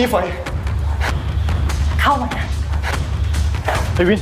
อีเฟยเข้ามานะไอวิน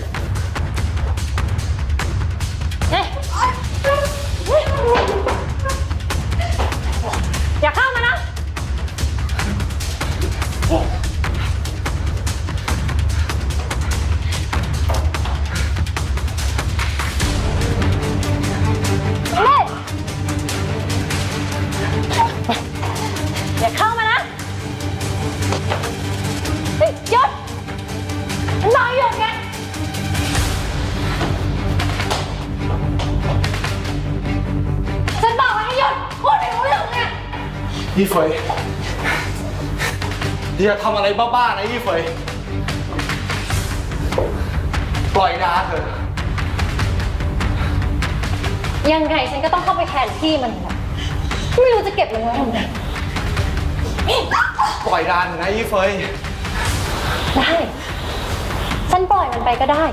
อีเฟยอย่าทำอะไรบ้าๆนะอีเฟยปล่อยดาเถอะยังไงฉันก็ต้องเข้าไปแทนที่มันนะไม่รู้จะเก็บมันไว้ทำไมปล่อยดาเถอะนะอีเฟยได้ฉันปล่อยมันไปก็ได้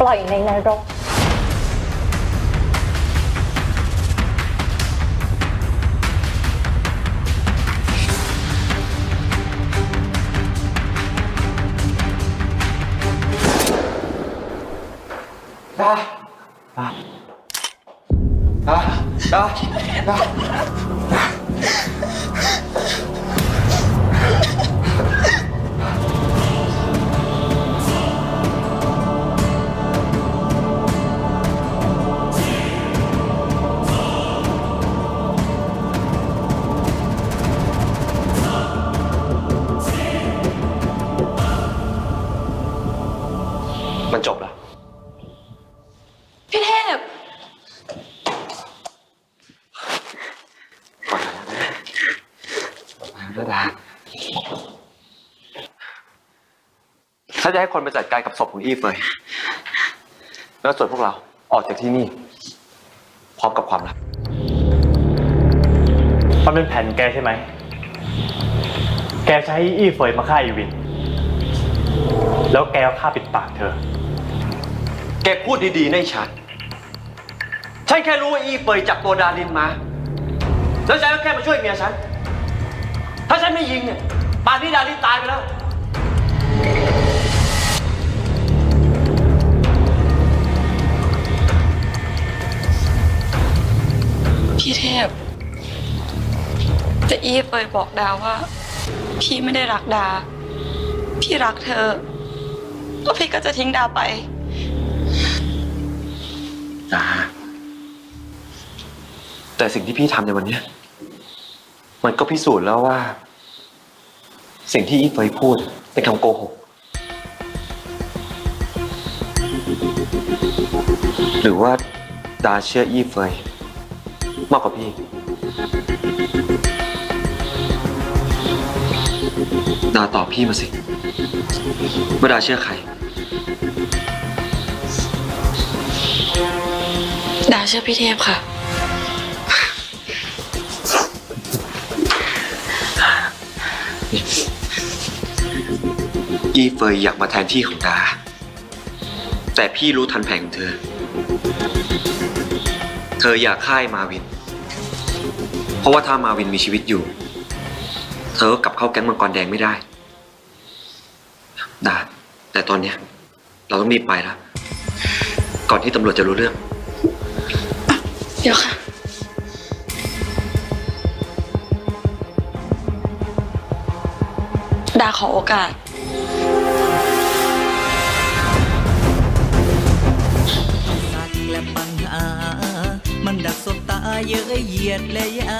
ปล่อยในนรก ดาดาดาดาดามันจบแล้ว พี่เทพ แล้วดาถ้าจะให้คนไปจัดการกับศพของอีฟเลยแล้วส่วนพวกเราออกจากที่นี่ พร้อมกับความลับมันเป็นแผนแกใช่ไหม แกใช้อี้เฟยมาฆ่าอีวิน แล้วแกเอาฆ่าปิดปากเธอ แกพูดดีๆนะไอ้ชัน ฉันแค่รู้ว่าอีเปยจับตัวดารินมา แล้วฉันก็แค่มาช่วยเมียฉัน ถ้าฉันไม่ยิงเนี่ยป่านนี้ดารินตายไปแล้ว พี่เทพ แต่อีฟเปยบอกดาว่า พี่ไม่ได้รักดา พี่รักเธอแล้วพี่ก็จะทิ้งดาไป ดาแต่สิ่งที่พี่ทำในวันเนี้ย มันก็พิสูจน์แล้วว่า สิ่งที่อีเฟยพูดเป็นคำโกหก หรือว่าดาเชื่ออีเฟยมากกว่าพี่ ดาตอบพี่มาสิว่าดาเชื่อใคร ดาเชื่อพี่เทพค่ะ อีเฟยอยากมาแทนที่ของดา แต่พี่รู้ทันแผนของเธอ เธออยากฆ่าไอ้มาวิน เพราะว่าถ้ามาวินมีชีวิตอยู่ เธอก็กลับเข้าแก๊งมังกรแดงไม่ได้ดาแต่ตอนเนี้ย เราต้องรีบไปแล้ว ก่อนที่ตำรวจจะรู้เรื่อง เดี๋ยวค่ะ ดาขอโอกาส สัตว์และปัญหา มันดักสบตาเย้ยเหยียดและยา